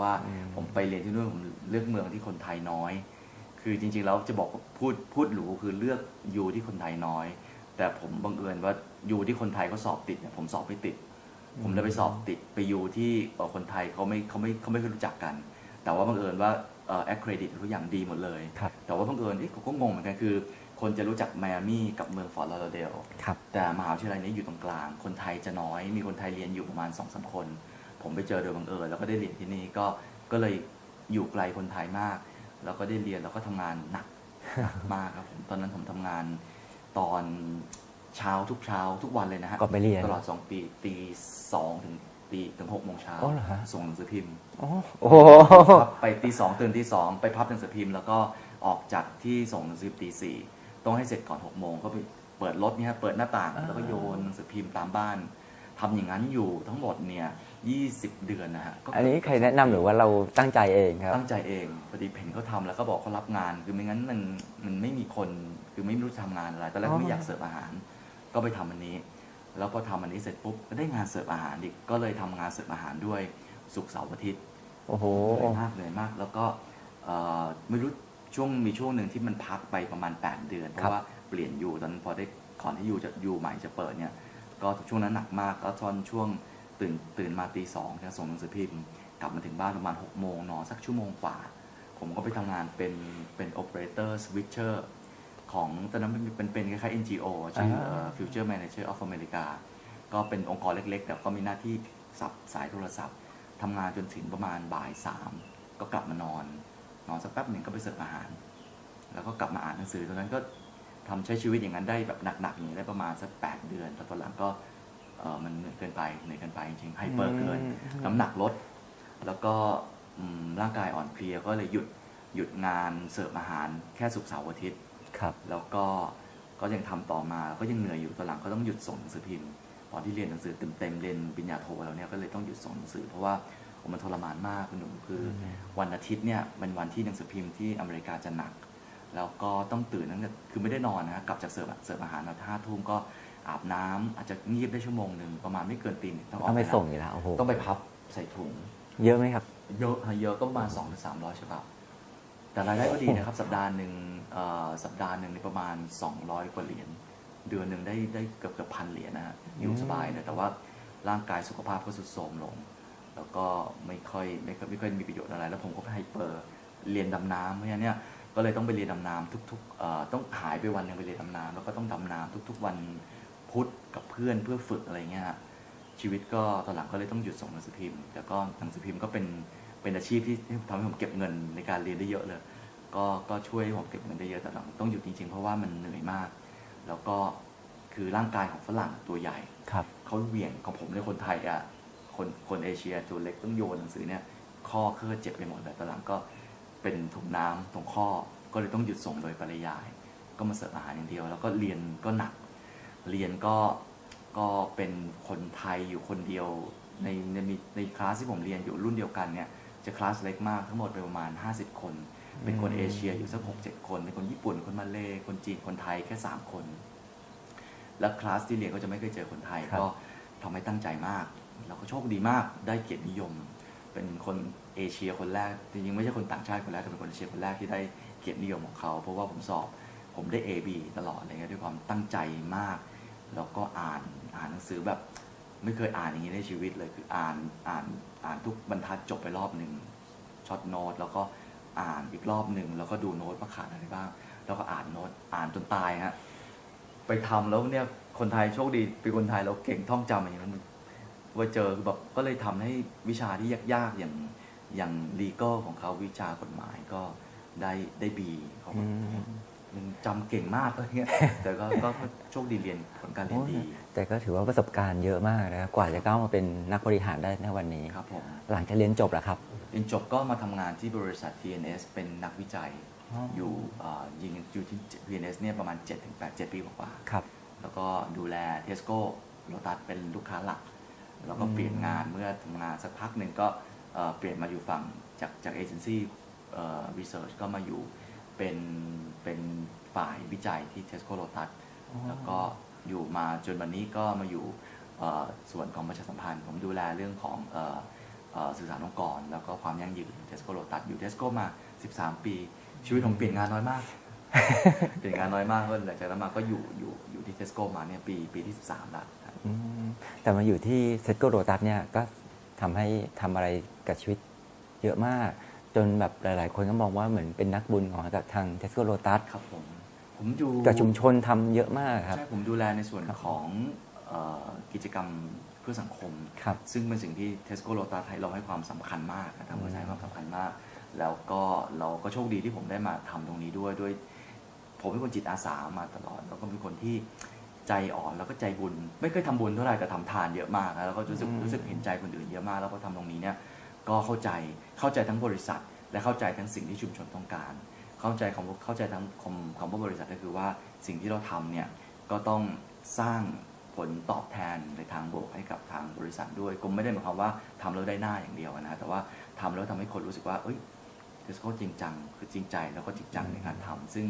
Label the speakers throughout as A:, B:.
A: ว่าผมไปเรียนที่นู่นผมเลือกเมืองที่คนไทยน้อย คือจริงๆแล้วจะบอกว่าพูดพูดหรูคือเลือกอยู่ที่คนไทยน้อย แต่ผมบังเอิญว่าอยู่ที่คนไทยเขาสอบติดเนี่ยผมสอบไม่ติด ผมเลยไปสอบติดไปอยู่ที่เอ่อคนไทยเขาไม่เขาไม่เขาไม่เคยรู้จักกัน แต่ว่าบังเอิญว่าเอ่อ accredit ทุกอย่างดีหมดเลย
B: ครับ
A: แต่ว่าบังเอิญเอ๊ะผมก็งงเหมือนกันคือ คนจะรู้จักไมอามี่กับเมืองฟอร์ตลาเดล
B: ครับ
A: แต่มหาวิทยาลัยนี้อยู่ตรงกลาง คนไทยจะน้อย มีคนไทยเรียนอยู่ประมาณ2อสคน ผมไปเจอโดยบังเอิญแล้วก็ได้เรียนที่นี่ก็ก็เลยอยู่ไกลคนไทยมาก แล้วก็ได้เรียนแล้วก็ทำงานหนักหนักมากครับผมตอนนั้นผมทำงานตอนเช้าทุกเช้าทุกวันเลยนะฮะ
B: ก่อนไปเรียน
A: ตลอด 2 ปีตีสองถึงตีถึงหกโมงเช้า
B: อ๋อเหรอฮะ
A: ส่งหนังสือพิมพ์
B: โอ้โอ้โห
A: พับไปตีสองตื่นตีสองไปพับหนังสือพิมพ์ แล้วก็ออกจากที่ส่งหนังสือพิมพ์ตีสี่ต้องให้เสร็จก่อนหกโมงก็ไปเปิดรถเนี่ยเปิดหน้าต่าง
B: อ่า
A: แล้วก็โยนหนังสือพิมพ์ตามบ้านทำอย่างนั้นอยู่ทั้งหมดเนี่ย ยี่สิบเดือนนะฮะก็
B: อันนี้ใครแนะนำหรือว่าเราตั้งใจเองครับ
A: ตั้งใจเองพอดีเห็นเขาทำแล้วก็บอกเขารับงาน คือไม่งั้นมันมันไม่มีคนคือไม่รู้จะทำงานอะไรตอนแรก
B: อ๋อ
A: ไม่อยากเสิร์ฟอาหาร ก็ไปทำอันนี้ แล้วพอทำอันนี้เสร็จปุ๊บก็ได้งานเสิร์ฟอาหารอีกก็เลยทำงานเสิร์ฟอาหารด้วยศุกร์เสาร์อาทิตย์
B: โอ้โห
A: เหนื่อยมากเหนื่อยมากแล้วก็เอ่อไม่รู้ช่วงมีช่วงหนึ่งที่มันพักไปประมาณ 8 เดือน เพ
B: ครับ
A: ราะว่าเปลี่ยนอยู่ตอนนั้นพอได้ก่อนที่อยู่จะอยู่ใหม่จะเปิดเนี่ย ก็ช่วงนั้นหนักมากแล้วตอนช่วง ตื่นตื่นมาตีสองจะส่งหนังสือพิมพ์กลับมาถึงบ้านประมาณ6โมงนอนสักชั่วโมงกว่า ผมก็ไปทำงานเป็นเป็นโอเปอเรเตอร์สวิตเชอร์ของตอนนั้นมันเป็นเป็นคล้ายๆ NGO ชื่อ
B: อ่า
A: uh, Future Manager of America ก็เป็นองค์กรเล็กๆ แต่ก็มีหน้าที่สับสายโทรศัพท์ทำงานจนถึงประมาณบ่ายสามก็กลับมานอน นอนสักแป๊บหนึ่งก็ไปเสิร์ฟอาหาร แล้วก็กลับมาอ่านหนังสือตอนนั้นก็ทำใช้ชีวิตอย่างนั้นได้แบบหนักๆอย่างนี้ได้ประมาณสักแปดเดือนแต่ตอนหลังก็เออ มันเหนื่อยเกินไปเหนื่อยเกินไปจริงๆไฮเปอร์เกิน
B: อืม
A: น้ำหนักลด แล้วก็อืมร่างกายอ่อนเพลียก็เลยหยุดหยุดงานเสิร์ฟอาหารแค่ศุกร์เสาร์อาทิตย์
B: ครับ
A: แล้วก็ก็ยังทำต่อมาก็ยังเหนื่อยอยู่ตอนหลังก็ต้องหยุดส่งหนังสือพิมพ์ตอนที่เรียนหนังสือเต็มเต็มๆเรียนปริญญาโทแล้วเนี่ยก็เลยต้องหยุดส่งหนังสือ เพราะว่าผมมันทรมานมากคุณหนุ่มคืออวันอาทิตย์เนี่ยเป็นวันที่หนังสือพิมพ์ที่อเมริกาจะหนัก แล้วก็ต้องตื่นตั้งแต่คือไม่ได้นอนนะกลับจากเสิร์ฟเสิร์ฟอาหารมาห้าทุ่มก็ อาบน้ำอาจจะงีบได้ชั่วโมงหนึ่งประมาณไม่เกินตีหนึ่งต้องออก
B: ต้องไป
A: แล้ว
B: ส่งอยู่แล้วโอ้โห
A: ต้องไปพับใส่ถุง
B: เยอะไหมครับ
A: เยอะฮะเยอะก็ประมาณสองถึงสามร้อยฉบับแต่รายได้ก็ดีนะครับ สัปดาห์หนึ่งเอ่อสัปดาห์หนึ่งในประมาณ 200 กว่าเหรียญเดือนหนึ่งได้ได้เกือบเกือบพันเหรียญนะฮะอยู่สบายเลยแต่ว่าร่างกายสุขภาพก็สุดโทรมลง แล้วก็ไม่ค่อยไม่ค่อยไม่ค่อยมีประโยชน์อะไร แล้วผมก็ไฮเปอร์เรียนดำน้ำเพราะฉะนั้นเนี่ยก็เลยต้องไปเรียนดำน้ำทุกๆเอ่อต้องหายไปวันหนึงไปเรียนดำน้ำแล้วก็ต้องดำน้ำทุก ๆ วัน พุธกับเพื่อนเพื่อฝึกอะไรเงี้ยฮะชีวิตก็ตอนหลังก็เลยต้องหยุดส่งหนังสือพิมพ์แต่ก็หนังสือพิมพ์ก็เป็นเป็นอาชีพที่ที่ทำให้ผมเก็บเงินในการเรียนได้เยอะเลย ก็ก็ช่วยให้ผมเก็บเงินได้เยอะแต่หลังต้องหยุดจริงๆ เพราะว่ามันเหนื่อยมาก แล้วก็คือร่างกายของฝรั่งตัวใหญ่
B: ครับ
A: เขาเหวี่ยงของผมในยคนไทยอะคนคนเอเชียตัวเล็กต้องโยนหนังสือเนี่ยข้อเคลื่อเจ็บไปหมดเลยตอนหลังก็เป็นถุงน้ำตรงข้อ ก็เลยต้องหยุดส่งโดยปริยาย ก็มาเสิร์ฟอาหารอย่างเดียว แล้วก็เรียนก็หนัก เรียนก็ก็เป็นคนไทยอยู่คนเดียวในในมีในคลาสที่ผมเรียนอยู่รุ่นเดียวกันเนี่ยจะคลาสเล็กมากทั้งหมดเป็นประมาณ 50 คน เป็นคนเอเชียอยู่สักหกเจ็ดคนเป็นคนญี่ปุ่นคนมาเลย์คนจีนคนไทยแค่ 3 คน แล้วคลาสที่เรียนก็จะไม่เคยเจอคนไทย
B: ครับ
A: ก็ทำให้ตั้งใจมากแล้วก็โชคดีมากได้เกียรตินิยม เป็นคนเอเชียคนแรกจริงๆไม่ใช่คนต่างชาติคนแรกแต่เป็นคนเอเชียคนแรกที่ได้เกียรตินิยมของเขา เพราะว่าผมสอบผมได้ A B ตลอดอะไรเงี้ยด้วยความตั้งใจมาก แล้วก็อ่านอ่านหนังสือแบบ ไม่เคยอ่านอย่างนี้ในชีวิตเลยคืออ่านอ่านอ่านทุกบรรทัดจบไปรอบหนึ่งช็อตโน้ตแล้วก็อ่านอีกรอบหนึ่งแล้วก็ดูโน้ตว่าขาดอะไรบ้าง แล้วก็อ่านโน้ตอ่านจนตายฮะไปทำแล้วเนี่ยคนไทยโชคดีเป็นคนไทยเราเก่งท่องจำอะไรอย่างนี้มันว่าเจอคือแบบก็เลยทำให้วิชาที่ยากๆอย่างอย่าง legal ของเขาวิชากฎหมายก็ได้ได้บีเขา
B: ม
A: ยังจำเก่งมากอะไรเงี้ยแต่ก็ก็ก็โชคดีเรียนผลการเรียนดี
B: แต่ก็ถือว่าประสบการณ์เยอะมากนะครับกว่าจะก้าวมาเป็นนักบริหารได้ในวันนี้
A: ครับผม
B: หลังจากเรียนจบแล้วครับ
A: เรียนจบก็มาทำงานที่บริษัท TNS เป็นนักวิจัย
B: อ๋อ
A: อ
B: อยู่
A: เอ่อยิงอยู่ที่ TNS เนี่ยประมาณ 7-8 7 ปีกว่าๆ
B: ครับ
A: แล้วก็ดูแลเทสโก้โ t ตัสเป็นลูกค้าหลัก แล้วก็
B: อืม
A: เปลี่ยนงานเมื่อทำงานสักพักหนึ่งก็เอ่อเปลี่ยนมาอยู่ฝั่งจากจากเอเจนซี่รีเสิร์ชก็มาอยู่ เป็นเป็นฝ่ายวิจัยที่เทสโก้โ t ตัสแล้วก็อยู่มาจนวันนี้ก็มาอยู่เอ่อส่วนของประชาสัมพันธ์ ผมดูแลเรื่องของเอ่อเอ่อสื่อสารองค์กร แล้วก็ความยั่งยืนเทสโก้โลตัสอยู่เทสโก้มา 13 ปี ชีวิตผมเปลี่ยนงานน้อยมาก เปลี่ยนงานน้อยมากก็หลังจากนั้นมาก็อยู่อยู่อยู่ที่เทสโก้มาเนี่ยปีปีที่ 13แล้วครับ
B: อืมแต่มาอยู่ที่เซตโกโรตัสเนี่ยก็ทำให้ทำอะไรกับชีวิตเยอะมาก จนแบบหลาย ๆ คนก็มองว่าเหมือนเป็นนักบุญของกับทางเทสโกโรตัส
A: ครับผมผมอยู่
B: กับชุมชนทำเยอะมากครับ
A: ใช่ผมดูแลในส่วนของเอ่อกิจกรรมเพื่อสังคม
B: ครับ
A: ซึ่งเป็นสิ่งที่เทสโก้โ t ตัสให้เราให้ความสำคัญมากนะครับเราให้ความสำคัญมาก แล้วก็เราก็โชคดีที่ผมได้มาทำตรงนี้ด้วยด้วย ผมเป็นคนจิตอาสามาตลอด แล้วก็เป็นคนที่ใจอ่อนแล้วก็ใจบุญ ไม่เคยทำบุญเท่าไหร่แต่ทำทานเยอะมากนะแล้วก็รู้สึก
B: อืม
A: รู้สึกเห็นใจคนอื่นเยอะมาก แล้วก็ทำตรงนี้เนี่ย ก็เข้าใจเข้าใจทั้งบริษัท และเข้าใจทั้งสิ่งที่ชุมชนต้องการ เข้าใจคำว่าเข้าใจทั้งคำคำว่าบริษัทก็คือว่าสิ่งที่เราทำเนี่ยก็ต้องสร้างผลตอบแทนในทางบวกให้กับทางบริษัทด้วยก็ไม่ได้หมายความว่าทำแล้วได้หน้าอย่างเดียวนะแต่ว่าทำแล้วทำให้คนรู้สึกว่าเอ้ยเทสโก้จริงจังคือจริงใจแล้วก็จริงจังในการทำซึ่ง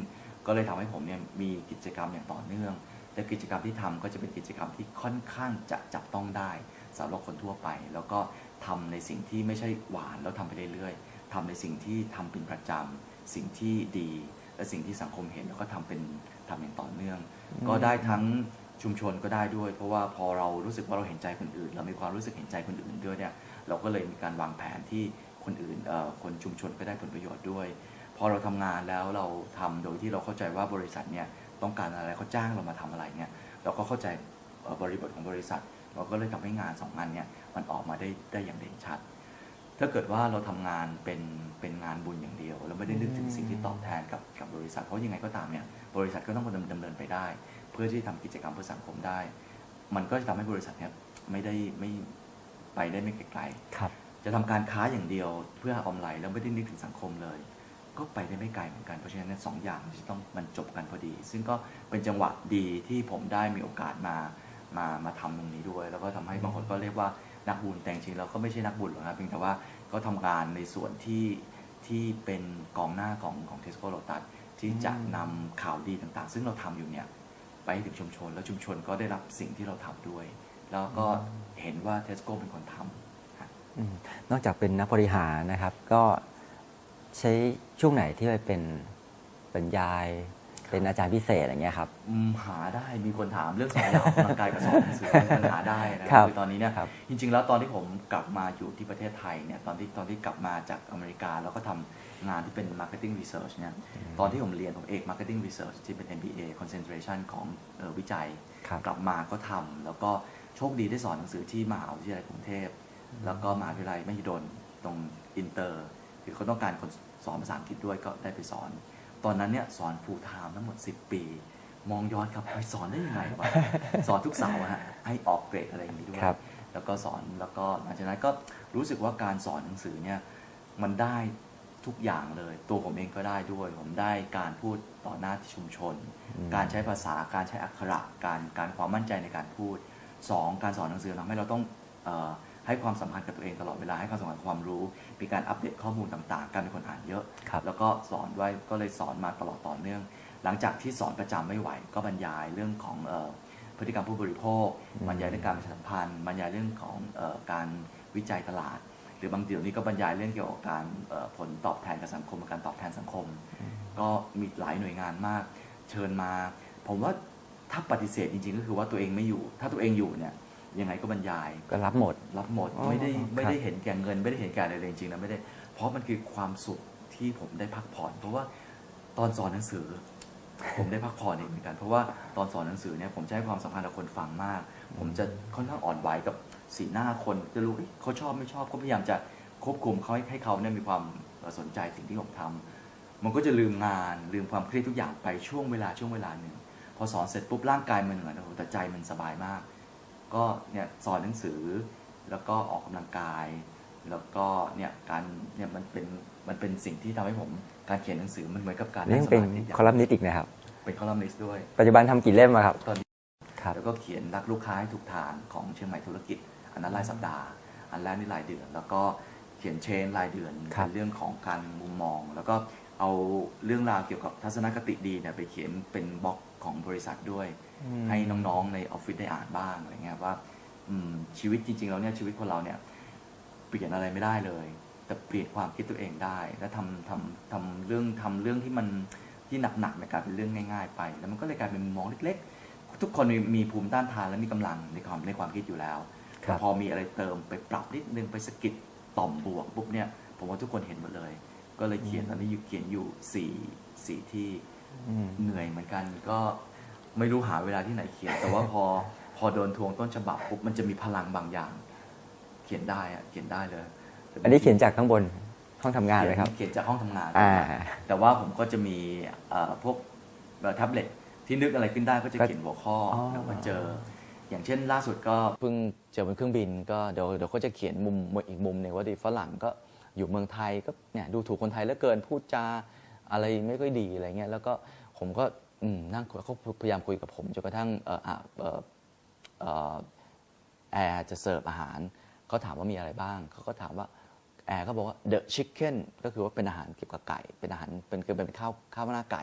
A: ก็เลยทำให้ผมเนี่ยมีกิจกรรมอย่างต่อเนื่อง แต่กิจกรรมที่ทำก็จะเป็นกิจกรรมที่ค่อนข้างจะจับต้องได้สำหรับคนทั่วไป แล้วก็ ทำในสิ่งที่ไม่ใช่หวานแล้วทำไปเรื่อยๆทำในสิ่งที่ทำเป็นประจำสิ่งที่ดี และสิ่งที่สังคมเห็นแล้วก็ทำเป็นทำอย่างต่อเนื่อง ก็ได้ทั้งชุมชนก็ได้ด้วย เพราะว่าพอเรารู้สึกว่าเราเห็นใจคนอื่น เรามีความรู้สึกเห็นใจคนอื่นด้วยเนี่ยเราก็เลยมีการวางแผนที่คนอื่นเอ่อคนชุมชนก็ได้ผลประโยชน์ด้วย พอเราทำงานแล้วเราทำโดยที่เราเข้าใจว่าบริษัทเนี่ยต้องการอะไรเขาจ้างเรามาทำอะไรเนี่ยเราก็เข้าใจเอ่อบริบทของบริษัท เราก็เลยทำให้งานสองงานเนี่ย มันออกมาได้ได้อย่างเด่นชัด ถ้าเกิดว่าเราทำงานเป็นเป็นงานบุญอย่างเดียวเราไม่ได้นึกถึงสิ่งที่ตอบแทนกับกับบริษัทเพราะยังไงก็ตามเนี่ยบริษัทก็ต้องดำดำเนินไปได้ เพื่อที่ทำกิจกรรมเพื่อสังคมได้ มันก็จะทำให้บริษัทเนี่ยไม่ได้ไม่ไปได้ไม่ไกลๆ
B: ครับ
A: จะทำการค้าอย่างเดียวเพื่อหากำไรแล้วไม่ได้นึกถึงสังคมเลย ก็ไปได้ไม่ไกลเหมือนกันเพราะฉะนั้นเนยสองอย่างจะต้องมันจบกันพอดี ซึ่งก็เป็นจังหวะดีที่ผมได้มีโอกาสมามามาทำตรงนี้ด้วย แล้วก็ทำให้บางคนก็เรียกว่า นักบุญแต่จริงเราก็ไม่ใช่นักบุญหรอกนะเพียงแต่ว่าก็ทำงานในส่วนที่ที่เป็นกองหน้าของของเทสโก้โ t ตัสที่จะนำข่าวดีต่างๆ ซึ่งเราทำอยู่เนี่ยไปให้ถึงชุมชน แล้วชุมชนก็ได้รับสิ่งที่เราทำด้วย แล้วก็เห็นว่าเทสโก้เป็นคนทำ
B: นอกจากเป็นนักบริหารนะครับ ก็ใช้ช่วงไหนที่ไปเป็นเป็นยาย เป็นอาจารย์พิเศษอย่างเงี้ยครับ
A: อืมหาได้มีคนถามเรื่องสอนยาวออกกำลังกายกับสอนหนังสือมันหาได้นะครับคือตอนนี้เนี่ย
B: ครับ
A: จริง ๆ แล้วตอนที่ผมกลับมาอยู่ที่ประเทศไทยเนี่ยตอนที่ตอนที่กลับมาจากอเมริกาแล้วก็ทำงานที่เป็น marketing research เนี่ยตอนที่ผมเรียนผมเอก marketing research ที่เป็น MBA concentration ของเอ่อวิจัย
B: ครับ
A: กลับมาก็ทำแล้วก็โชคดีได้สอนหนังสือที่มหาวิทยาลัยกรุงเทพ แล้วก็มหาวิทยาลัยมหิดลตรงอินเตอร์ คือเขาต้องการคนสอนภาษาอังกฤษด้วยก็ได้ไปสอน ตอนนั้นเนี่ยสอน full time ทั้งหมด 10 ปี มองย้อนครับไปสอนได้ยังไงวะสอนทุกเสาร์อะฮะให้ออกเกรดอะไรอย่างนี้ด้วย
B: ครับ
A: แล้วก็สอนแล้วก็หลังจากนั้นก็รู้สึกว่าการสอนหนังสือเนี่ยมันได้ทุกอย่างเลย ตัวผมเองก็ได้ด้วย ผมได้การพูดต่อหน้าที่ชุมชน
B: อืม
A: การใช้ภาษาการใช้อักขระการการความมั่นใจในการพูดสองการสอนหนังสือทำให้เราต้องเออ ให้ความสำคัญกับตัวเองตลอดเวลาให้ความสำคัญกับความรู้ มีการอัปเดตข้อมูลต่างๆการเป็นคนอ่านเยอะ
B: ครับ
A: แล้วก็สอนไว้ก็เลยสอนมาตลอดต่อเนื่อง หลังจากที่สอนประจำไม่ไหว ก็บรรยายเรื่องของเออพฤติกรรมผู้บริโภค
B: อืม
A: บรรยายเรื่องการประชาสัมพันธ์ บรรยายเรื่องของเออการวิจัยตลาด หรือบางเดี๋ยวนี้ก็บรรยายเรื่องเกี่ยวกับการเอ่อผลตอบแทนกับสังคมการตอบแทนสังคม ก็มีหลายหน่วยงานมาก เชิญมา ผมว่าถ้าปฏิเสธจริงๆ ก็คือว่าตัวเองไม่อยู่ ถ้าตัวเองอยู่เนี่ย ยังไงก็บรรยาย
B: ก็รับหมด
A: รับหมด
B: อ๋อ
A: ไม่ได้
B: ครับ
A: ไม่ได้เห็นแก่เงิน ไม่ได้เห็นแก่อะไรเลยจริงๆนะไม่ได้ เพราะมันคือความสุขที่ผมได้พักผ่อน เพราะว่าตอนสอนหนังสือ ผมได้พักผ่อนเองเหมือนกัน เพราะว่าตอนสอนหนังสือเนี่ยผมจะให้ความสำคัญกับคนฟังมาก ผมจะค่อนข้างอ่อนไหวกับสีหน้าคนจะรู้เอ้ยเขาชอบไม่ชอบก็พยายามจะควบคุมเขาให้ให้เขาเนี่ยมีความสนใจสิ่งที่ผมทำ มันก็จะลืมงานลืมความเครียดทุกอย่างไปช่วงเวลาช่วงเวลาหนึ่ง พอสอนเสร็จปุ๊บร่างกายมันเหนื่อยนะโอ้โหแต่ใจมันสบายมาก ก็เนี่ยสอนหนังสือ แล้วก็ออกกำลังกาย แล้วก็เนี่ยการเนี่ยมันเป็นมันเป็นสิ่งที่ทำให้ผมการเขียนหนังสือมันเหมือนกับการ
B: นี่
A: นั่
B: ยังง
A: ส
B: เป็น
A: มาธิอย่าง
B: คอลัมนิสต์อีกนะครับ
A: เป็นคอลัมนิสต์ด้วย
B: ปัจจุบันทำกี่เล่มอะครับ
A: ตอนนี้
B: ครับ
A: แล้วก็เขียนรักลูกค้าให้ถูกทางของเชียงใหม่ธุรกิจ อันนั้นรายสัปดาห์ อันแรกนี่รายเดือน แล้วก็เขียนเชนรายเดือน
B: ครับ
A: เป็นเรื่องของการมุมมอง แล้วก็ เอาเรื่องราวเกี่ยวกับทัศนคติดีเนี่ยไปเขียนเป็นบล็อกของบริษัทด้วย ให้น้องๆในออฟฟิศได้อ่านบ้างอะไรเงี้ยว่าอืมชีวิตจริงๆแล้วเนี่ยชีวิตคนเราเนี่ยเปลี่ยนอะไรไม่ได้เลย แต่เปลี่ยนความคิดตัวเองได้ และทำทำทำเรื่องทำเรื่องที่มันที่หนักๆเนี่ยกลายเป็นเรื่องง่าย ๆ ไป แล้วมันก็เลยกลายเป็นมุมมองเล็กๆ ทุกคนมีมีภูมิต้านทานและมีกำลังในความในความคิดอยู่แล้ว
B: ครั
A: แต่
B: บ
A: พอมีอะไรเติมไปปรับนิดนึงไปสะกิดต่อมบวกปุ๊บเนี่ยผมว่าทุกคนเห็นหมดเลย ก็เลยเขียนตอนนี้อยู่เขียนอยู่สี่สี่ที่
B: อืม
A: เหนื่อยเหมือนกันก็ไม่รู้หาเวลาที่ไหนเขียน แต่ว่าพอพอโดนทวงต้นฉบับปุ๊บมันจะมีพลังบางอย่าง เขียนได้อะเขียนได้เลยแต่
B: อันนี้เขียนจากข้างบนห้องทำงานเลยครับ
A: เขียนจากห้องทำงาน
B: อ่า
A: แต่ว่าผมก็จะมีเอ่อพวกแท็บเล็ตที่นึกอะไรขึ้นได้ก็จะ
B: ก็
A: เขียนหัวข้ออ
B: อ
A: แล้วมาเจอ อย่างเช่นล่าสุดก็เพิ่งเจอบนเครื่องบิน ก็เดี๋ยวเดี๋ยวก็จะเขียนมุมอีกมุมหนึ่งว่าดีฝรั่งก็ อยู่เมืองไทยก็เนี่ยดูถูกคนไทยเหลือเกินพูดจาอะไรไม่ค่อยดีอะไรเงี้ยแล้วก็ผมก็นั่งเขาพยายามคุยกับผมจนกระทั่งแอร์จะเสิร์ฟอาหารเขาถามว่ามีอะไรบ้างเขาก็ถามว่าแอร์ก็บอกว่า the chicken ก็คือว่าเป็นอาหารเกี่ยวกับไก่ เป็นอาหารเป็นคือเป็นข้าวข้าวหน้าไก่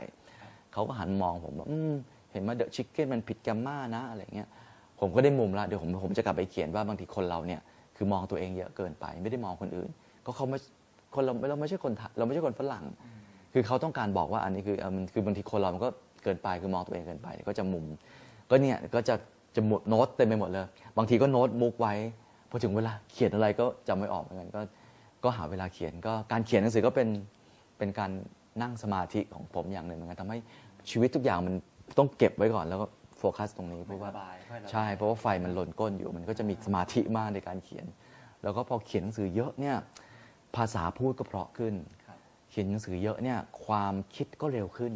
A: เขาก็หันมองผมว่าเห็นว่าเดอะชิคเก้นมันผิดแกมมานะอะไรเงี้ยผมก็ได้มุมละเดี๋ยวผมผมจะกลับไปเขียนว่าบางทีคนเราเนี่ยคือมองตัวเองเยอะเกินไป ไม่ได้มองคนอื่น ก็เขาไม่คนเราเราไม่ใช่คนไทยเราไม่ใช่คนฝรั่ง คือเขาต้องการบอกว่าอันนี้คือเอ่อมันคือบางทีคนเรามันก็เกินไปคือมองตัวเองเกินไป ก็จะมุม ก็เนี่ยก็จะจะหมดโน้ตเต็มไปหมดเลย บางทีก็โน้ตมุกไว้พอถึงเวลาเขียนอะไรก็จำไม่ออกเหมือนกันก็ก็หาเวลาเขียนก็การเขียนหนังสือก็เป็นเป็นการนั่งสมาธิของผมอย่างหนึ่งเหมือนกันทำให้ชีวิตทุกอย่างมันต้องเก็บไว้ก่อนแล้วก็โฟกัสตรงนี้เพราะว่าใช่เพราะว่าไฟมันหล่นก้นอยู่ มันก็จะมีสมาธิมากในการเขียน แล้วก็พอเขียนหนังสือเยอะเนี่ย ภาษาพูดก็เพราะขึ้น เขียนหนังสือเยอะเนี่ยความคิดก็เร็วขึ้น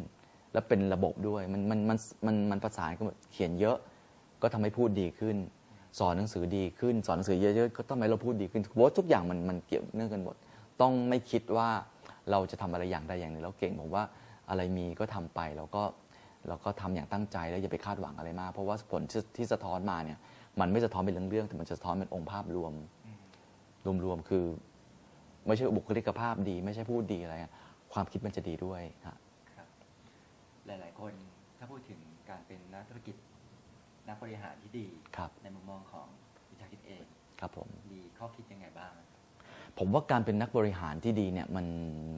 A: และเป็นระบบด้วยมันมันมันมันมันประสานกันหมดเขียนเยอะก็ทำให้พูดดีขึ้น สอนหนังสือดีขึ้น สอนหนังสือเยอะๆก็ทำให้เราพูดดีขึ้นเพราะว่าทุกอย่างมันมันเกี่ยวเนื่องกันหมดต้องไม่คิดว่าเราจะทำอะไรอย่างใดอย่างหนึ่งแล้วเก่งผมว่าอะไรมีก็ทำไปแล้วก็เราก็ทำอย่างตั้งใจแล้วอย่าไปคาดหวังอะไรมาก เพราะว่าผลที่ที่สะท้อนมาเนี่ยมันไม่สะท้อนเป็นเรื่องๆแต่มันจะสะท้อนเป็นองค์ภาพรวม รวมๆคือ ไม่ใช่บุคลิกภาพดี ไม่ใช่พูดดีอะไรอะความคิดมันจะดีด้วยฮะ
C: ครับ หลาย ๆ คนถ้าพูดถึงการเป็นนักธุรกิจ นักบริหารที่ดี
A: ครับ
C: ในมุมมองของวิชาคิดเอง
A: ครับผม
C: มีข้อคิดยังไงบ้าง
A: ผมว่าการเป็นนักบริหารที่ดีเนี่ยมัน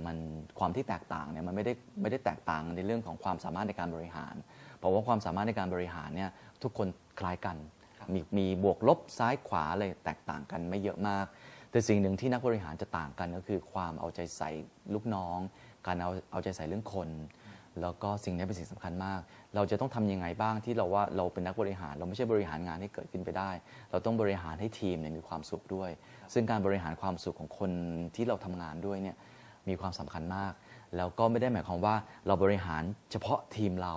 A: มันความที่แตกต่างเนี่ยมันไม่ได้ไม่ได้แตกต่างในเรื่องของความสามารถในการบริหารเพราะว่าความสามารถในการบริหารเนี่ยทุกคนคล้ายกัน
C: ครับ
A: มีมีบวกลบซ้ายขวาอะไรแตกต่างกันไม่เยอะมาก แต่สิ่งหนึ่งที่นักบริหารจะต่างกันก็คือความเอาใจใส่ลูกน้อง การเอาเอาใจใส่เรื่องคน แล้วก็สิ่งนี้เป็นสิ่งสำคัญมาก เราจะต้องทำยังไงบ้างที่เราว่าเราเป็นนักบริหาร เราไม่ใช่บริหารงานให้เกิดขึ้นไปได้ เราต้องบริหารให้ทีมเนี่ยมีความสุขด้วย ซึ่งการบริหารความสุขของคนที่เราทำงานด้วยเนี่ยมีความสำคัญมาก แล้วก็ไม่ได้หมายความว่าเราบริหารเฉพาะทีมเรา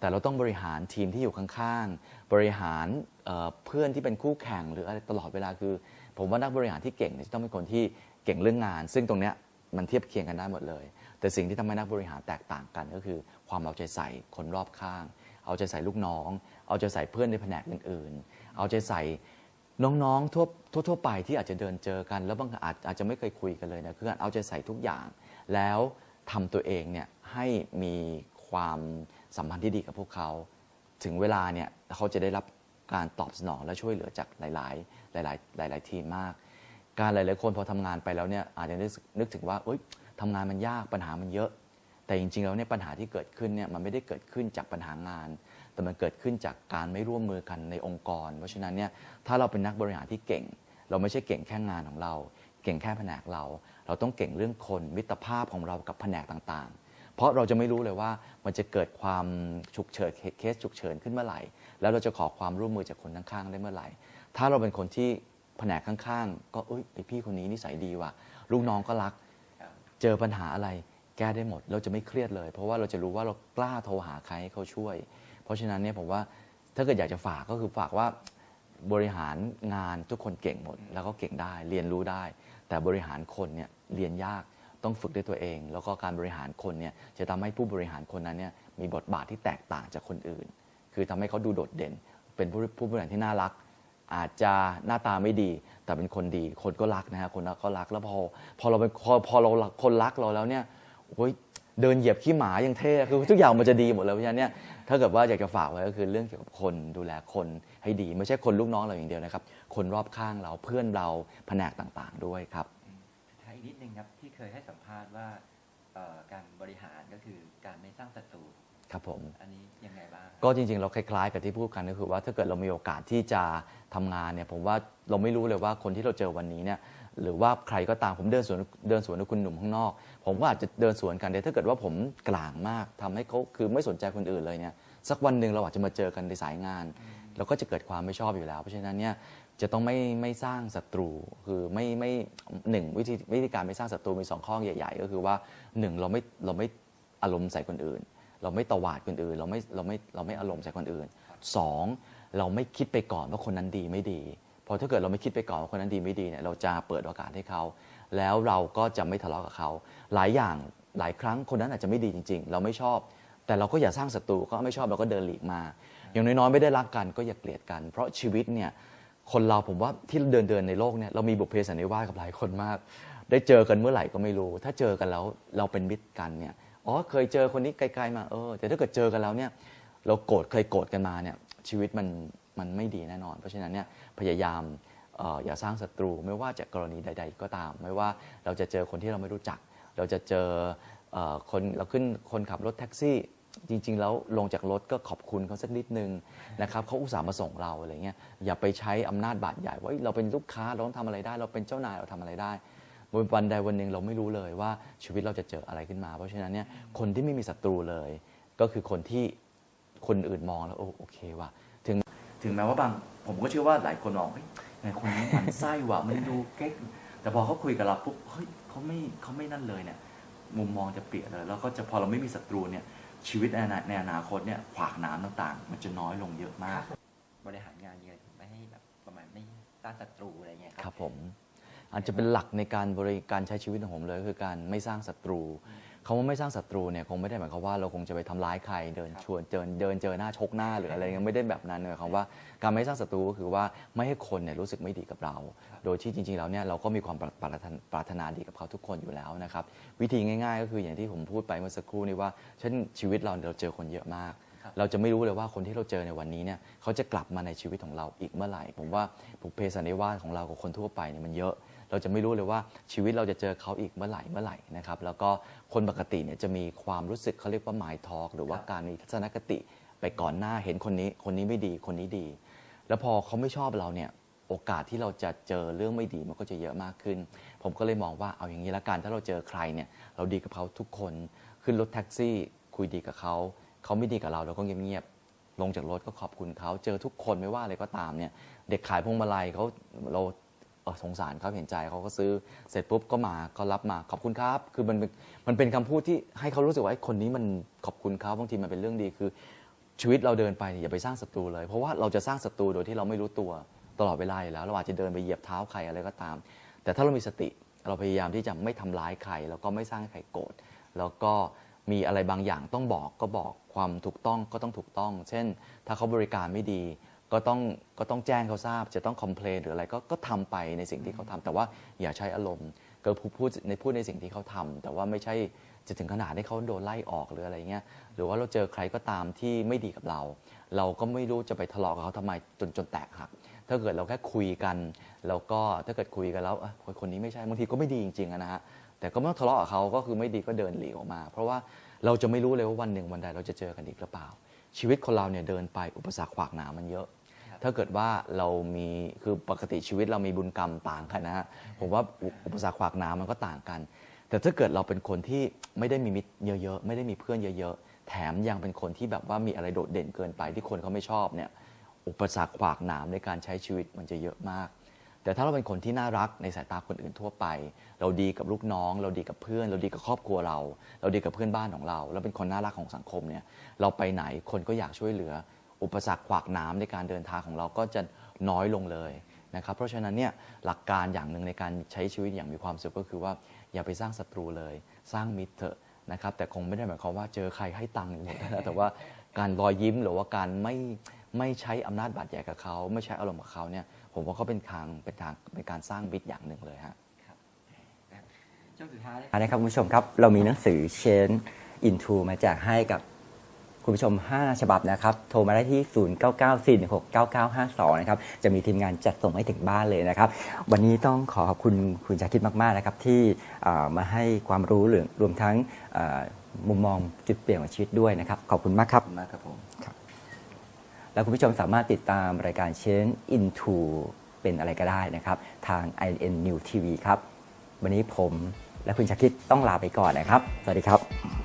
A: แต่เราต้องบริหารทีมที่อยู่ข้างๆ บริหารเเพื่อนที่เป็นคู่แข่งหรืออะไรตลอดเวลาคือ ผมว่านักบริหารที่เก่งเนี่ยจะต้องเป็นคนที่เก่งเรื่องงาน ซึ่งตรงเนี้ยมันเทียบเคียงกันได้หมดเลย แต่สิ่งที่ทำให้นักบริหารแตกต่างกัน ก็คือความเอาใจใส่คนรอบข้าง เอาใจใส่ลูกน้อง เอาใจใส่เพื่อนในแผนกอื่นๆ เอาใจใส่น้องๆทั่วทั่วไปที่อาจจะเดินเจอกันแล้วบางอาจอาจจะไม่เคยคุยกันเลยนะคือเอาใจใส่ทุกอย่าง แล้วทำตัวเองเนี่ยให้มีความสัมพันธ์ที่ดีกับพวกเขา ถึงเวลาเนี่ยเขาจะได้รับ การตอบสนองและช่วยเหลือจากหลาย ๆ หลาย ๆ หลาย ๆ ทีมมาก การหลาย ๆ คนพอทำงานไปแล้วเนี่ยอาจจะนึกนึกถึงว่าเอ้ยทำงานมันยากปัญหามันเยอะ แต่จริง ๆ แล้วเนี่ยปัญหาที่เกิดขึ้นเนี่ยมันไม่ได้เกิดขึ้นจากปัญหางาน แต่มันเกิดขึ้นจากการไม่ร่วมมือกันในองค์กร เพราะฉะนั้นเนี่ยถ้าเราเป็นนักบริหารที่เก่ง เราไม่ใช่เก่งแค่งานของเรา เก่งแค่แผนกเรา เราต้องเก่งเรื่องคนมิตรภาพของเรากับแผนกต่าง เพราะเราจะไม่รู้เลยว่ามันจะเกิดความฉุกเฉินเคสฉุกเฉินขึ้นเมื่อไหร่ แล้วเราจะขอความร่วมมือจากคนข้างๆได้เมื่อไหร่ ถ้าเราเป็นคนที่แผนกข้างๆ ก็เอ้ยไอพี่คนนี้นิสัยดีว่ะลูกน้องก็รัก เจอปัญหาอะไรแก้ได้หมด เราจะไม่เครียดเลย เพราะว่าเราจะรู้ว่าเรากล้าโทรหาใครให้เขาช่วย เพราะฉะนั้นเนี่ยผมว่าถ้าเกิดอยากจะฝากก็คือฝากว่าบริหารงานทุกคนเก่งหมด แล้วก็เก่งได้เรียนรู้ได้ แต่บริหารคนเนี่ยเรียนยาก ต้องฝึกด้วยตัวเอง แล้วก็การบริหารคนเนี่ยจะทำให้ผู้บริหารคนนั้นเนี่ยมีบทบาทที่แตกต่างจากคนอื่น คือทำให้เขาดูโดดเด่น เป็นผู้ผู้บริหารที่น่ารัก อาจจะหน้าตาไม่ดี แต่เป็นคนดี คนก็รักนะฮะคนก็รักแล้วพอพอเราเป็นพอพอเราคนรักเราแล้วเนี่ยโอ้ยเดินเหยียบขี้หมายังเท่คือทุกอย่างมันจะดีหมดเลยเพราะฉะนั้นเนี่ยถ้าเกิดว่าอยากจะฝากไว้ก็คือเรื่องเกี่ยวกับคนดูแลคนให้ดี ไม่ใช่คนลูกน้องเราอย่างเดียวนะครับ คนรอบข้างเราเพื่อนเราแผนกต่างๆ ด้วยครับ
B: เคยให้สัมภาษณ์ว่าเอ่อการบริหารก็คือการไม่สร้างศัตรู
A: ครับผม
B: อันนี้ยังไงบ้าง
A: ก็จริงๆ เราคล้ายๆกับที่พูดกันก็คือว่าถ้าเกิดเรามีโอกาสที่จะทำงานเนี่ยผมว่าเราไม่รู้เลยว่าคนที่เราเจอวันนี้เนี่ยหรือว่าใครก็ตามผมเดินสวนเดินสวนกับคุณหนุ่มข้างนอก ผมก็อาจจะเดินสวนกันแต่ถ้าเกิดว่าผมกลางมากทำให้เขาคือไม่สนใจคนอื่นเลยเนี่ยสักวันหนึ่งเราอาจจะมาเจอกันในสายงาน เราก็จะเกิดความไม่ชอบอยู่แล้ว เพราะฉะนั้นเนี่ย จะต้องไม่ไม่สร้างศัตรูคือไม่ไม่หนึ่งวิธีวิธีการไม่สร้างศัตรูมีสองข้อใหญ่ ๆ ก็คือว่าหนึ่งเราไม่เราไม่อารมณ์ใส่คนอื่น เราไม่ตวาดคนอื่น เราไม่เราไม่เราไม่อารมณ์ใส่คนอื่นสองเราไม่คิดไปก่อนว่าคนนั้นดีไม่ดีพราะถ้าเกิดเราไม่คิดไปก่อนว่าคนนั้นดีไม่ดีเนี่ยเราจะเปิดโอกาสให้เขา แล้วเราก็จะไม่ทะเลาะกับเขา หลายอย่างหลายครั้งคนนั้นอาจจะไม่ดีจริง ๆ เราไม่ชอบ แต่เราก็อย่าสร้างศัตรูก็ไม่ชอบเราก็เดินหลีกมา อย่างน้อยๆไม่ได้รักกันก็อย่าเกลียดกัน เพราะชีวิตเนี่ย คนเราผมว่าที่เดินเดินในโลกเนี่ยเรามีบุพเพสันนิวาสกับหลายคนมาก ได้เจอกันเมื่อไหร่ก็ไม่รู้ ถ้าเจอกันแล้วเราเป็นมิตรกันเนี่ยอ๋อเคยเจอคนนี้ไกลๆมาเออแต่ถ้าเกิดเจอกันแล้วเนี่ยเราโกรธเคยโกรธกันมาเนี่ยชีวิตมันมันไม่ดีแน่นอน เพราะฉะนั้นเนี่ยพยายามอออย่าสร้างศัตรูไม่ว่าจะกรณีใด ๆ ก็ตาม ไม่ว่าเราจะเจอคนที่เราไม่รู้จัก เราจะเจออคนเราขึ้นคนขับรถแท็กซี่ จริง ๆ แล้วลงจากรถก็ขอบคุณเขาสักนิดนึงนะครับเขาอุตส่าห์มาส่งเราอะไรเงี้ยอย่าไปใช้อำนาจบาดใหญ่ว่าเอ้ยเราเป็นลูกค้าเราต้องทำอะไรได้ เราเป็นเจ้านายเราทำอะไรได้วันใดวันหนึ่งเราไม่รู้เลยว่าชีวิตเราจะเจออะไรขึ้นมา เพราะฉะนั้นเนี่ยคนที่ไม่มีศัตรูเลย ก็คือคนที่คนอื่นมองแล้วโอ้โอเคว่ะถึง
D: ถึงแม้ว่าบางผมก็เชื่อว่าหลายคนมองเฮ้ยไอ้คนนี้หมันไส้ว่ะมันดูเก๊กแต่พอเขาคุยกับเราปุ๊บเฮ้ยเขาไม่เขาไม่นั่นเลยเนี่ย มุมมองจะเปลี่ยนเลย แล้วก็จะพอเราไม่มีศัตรูเนี่ย ชีวิตในอนาในอนาคตเนี่ยขวากหน้ำต่างๆ มันจะน้อยลงเยอะมาก
B: บริหารงานยังไงไม่ให้แบบประมาณไม่สร้างศัตรูอะไรเงี้ยค
A: ครั
B: รั
A: บบผมอาจจะเป็นหลักในการบริการใช้ชีวิตของผมเลยก็คือการไม่สร้างศัตรู คำว่าไม่สร้างศัตรูเนี่ยคงไม่ได้หมายความว่าเราคงจะไปทำร้ายใครเดินชวนเดินเดินเจอหน้าชกหน้าหรืออะไรเงี้ยไม่ได้แบบนั้นหมายความว่าการไม่สร้างศัตรูก็คือว่าไม่ให้คนเนี่ยรู้สึกไม่ดีกับเรา โดยที่จริง ๆ แล้วเนี่ยเราก็มีความปรารปรารถนาปรารถนาดีกับเขาทุกคนอยู่แล้วนะครับวิธีง่าย ๆ ก็คืออย่างที่ผมพูดไปเมื่อสักครู่นี้ว่าเช่นชีวิตเราเนี่ยเราเจอคนเยอะมากเราจะไม่รู้เลยว่าคนที่เราเจอในวันนี้เนี่ยเขาจะกลับมาในชีวิตของเราอีกเมื่อไหร่ผมว่าบุพเพสันนิวาสของเรากับคนทั่วไปเนี่ยมันเยอะ เราจะไม่รู้เลยว่าชีวิตเราจะเจอเขาอีกเมื่อไหร่เมื่อไหร่นะครับ แล้วก็ คนปกติเนี่ยจะมีความรู้สึกเขาเรียกว่า mind talk หรือว่าการมีทัศนคติไปก่อนหน้าเห็นคนนี้ คนนี้ไม่ดีคนนี้ดี แล้วพอเขาไม่ชอบเราเนี่ยโอกาสที่เราจะเจอเรื่องไม่ดีมันก็จะเยอะมากขึ้น ผมก็เลยมองว่าเอาอย่างนี้ละกันถ้าเราเจอใครเนี่ยเราดีกับเขาทุกคนขึ้นรถแท็กซี่ คุยดีกับเขาเขาไม่ดีกับเราเราก็เงียบๆลงจากรถก็ขอบคุณเขาเจอทุกคนไม่ว่าอะไรก็ตามเนี่ยเด็กขายพวงมาลัยเขาเราเอสงสารเขาเห็นใจเขาก็ซื้อเสร็จปุ๊บก็มาก็รับมาขอบคุณครับ คือมันเป็นมันเป็นคำพูดที่ให้เขารู้สึกว่าไอ้คนนี้มันขอบคุณเขาบางทีมันเป็นเรื่องดีคือ ชีวิตเราเดินไปเนี่ยอย่าไปสร้างศัตรูเลย เพราะว่าเราจะสร้างศัตรูโดยที่เราไม่รู้ตัวตลอดเวลาอยู่แล้วเราอาจจะเดินไปเหยียบเท้าใครอะไรก็ตาม แต่ถ้าเรามีสติเราพยายามที่จะไม่ทำร้ายใครแล้วก็ไม่สร้างให้ใครโกรธแล้วก็มีอะไรบางอย่างต้องบอกก็บอกความถูกต้องก็ต้องถูกต้อง เช่น ถ้าเขาบริการไม่ดี ก็ต้องก็ต้องแจ้งเขาทราบ จะต้องคอมเพลนหรืออะไรก็ก็ทำไปในสิ่งที่เขาทำแต่ว่าอย่าใช้อารมณ์ ก็พูดพูดในพูดในสิ่งที่เขาทำแต่ว่าไม่ใช่จะถึงขนาดที่เขาโดนไล่ออกหรืออะไรเงี้ยหรือว่าเราเจอใครก็ตามที่ไม่ดีกับเรา เราก็ไม่รู้จะไปทะเลาะกับเขาทำไมจนจนแตกหัก ถ้าเกิดเราแค่คุยกันแล้วก็ถ้าเกิดคุยกันแล้วเอ้ยคนคนนี้ไม่ใช่บางทีก็ไม่ดีจริงๆอะนะฮะแต่ก็ไม่ต้องทะเลาะกับเขาก็คือไม่ดีก็เดินหลีกออกมา เพราะว่าเราจะไม่รู้เลยว่าวันหนึ่งวันใดเราจะเจอกันอีกหรือเปล่า ชีวิตคนเราเนี่ยเดินไปอุปสรรคขวากหนามมันเยอะ ถ้าเกิดว่าเรามีคือปกติชีวิตเรามีบุญกรรมต่างกันนะฮะผมว่าอุปสรรคขวากหนามมันก็ต่างกัน แต่ถ้าเกิดเราเป็นคนที่ไม่ได้มีมิตรเยอะๆ ไม่ได้มีเพื่อนเยอะๆ แถมยังเป็นคนที่แบบว่ามีอะไรโดดเด่นเกินไปที่คนเขาไม่ชอบเนี่ยอุปสรรคขวากหนามในการใช้ชีวิตมันจะเยอะมาก แต่ถ้าเราเป็นคนที่น่ารักในสายตาคนอื่นทั่วไป เราดีกับลูกน้อง เราดีกับเพื่อน เราดีกับครอบครัวเรา เราดีกับเพื่อนบ้านของเรา เราเป็นคนน่ารักของสังคมเนี่ยเราไปไหนคนก็อยากช่วยเหลือ อุปสรรคขวากหนามในการเดินทางของเราก็จะน้อยลงเลยนะครับ เพราะฉะนั้นเนี่ยหลักการอย่างหนึ่งในการใช้ชีวิตอย่างมีความสุขก็คือว่าอย่าไปสร้างศัตรูเลย สร้างมิตรเถอะนะครับ แต่คงไม่ได้หมายความว่าเจอใครให้ตังค์หมดนะแต่ว่าการรอยยิ้มหรือว่าการไม่ไม่ใช้อำนาจบาดใหญ่กับเขา ไม่ใช้อารมณ์กับเขาเนี่ยผมว่าเขาเป็นทางเป็นทางเป็นการสร้างมิตรอย่างหนึ่งเลยฮะ
B: ช่วงสุดท้าย
E: นนี้ครับคุณผู้ชมครับ เรามีหนังสือ Change into มาแจกให้กับ
B: คุณผู้ชม 5 ฉบับนะครับ โทรมาได้ที่ 0994169952 นะครับ จะมีทีมงานจัดส่งให้ถึงบ้านเลยนะครับ วันนี้ต้องขอขอบคุณคุณชาคิดมาก ๆ นะครับ ที่เอ่อมาให้ความรู้หรือรวมทั้งเอ่อมุมมองจุดเปลี่ยนของชีวิตด้วยนะครับ ขอบคุณมากครับ
A: ขอบคุณมากครับผม
B: แล้วคุณผู้ชมสามารถติดตามรายการ Change into เป็นอะไรก็ได้นะครับ ทาง IN New TV ครับ วันนี้ผมและคุณชาคิดต้องลาไปก่อนนะครับ สวัสดีครับ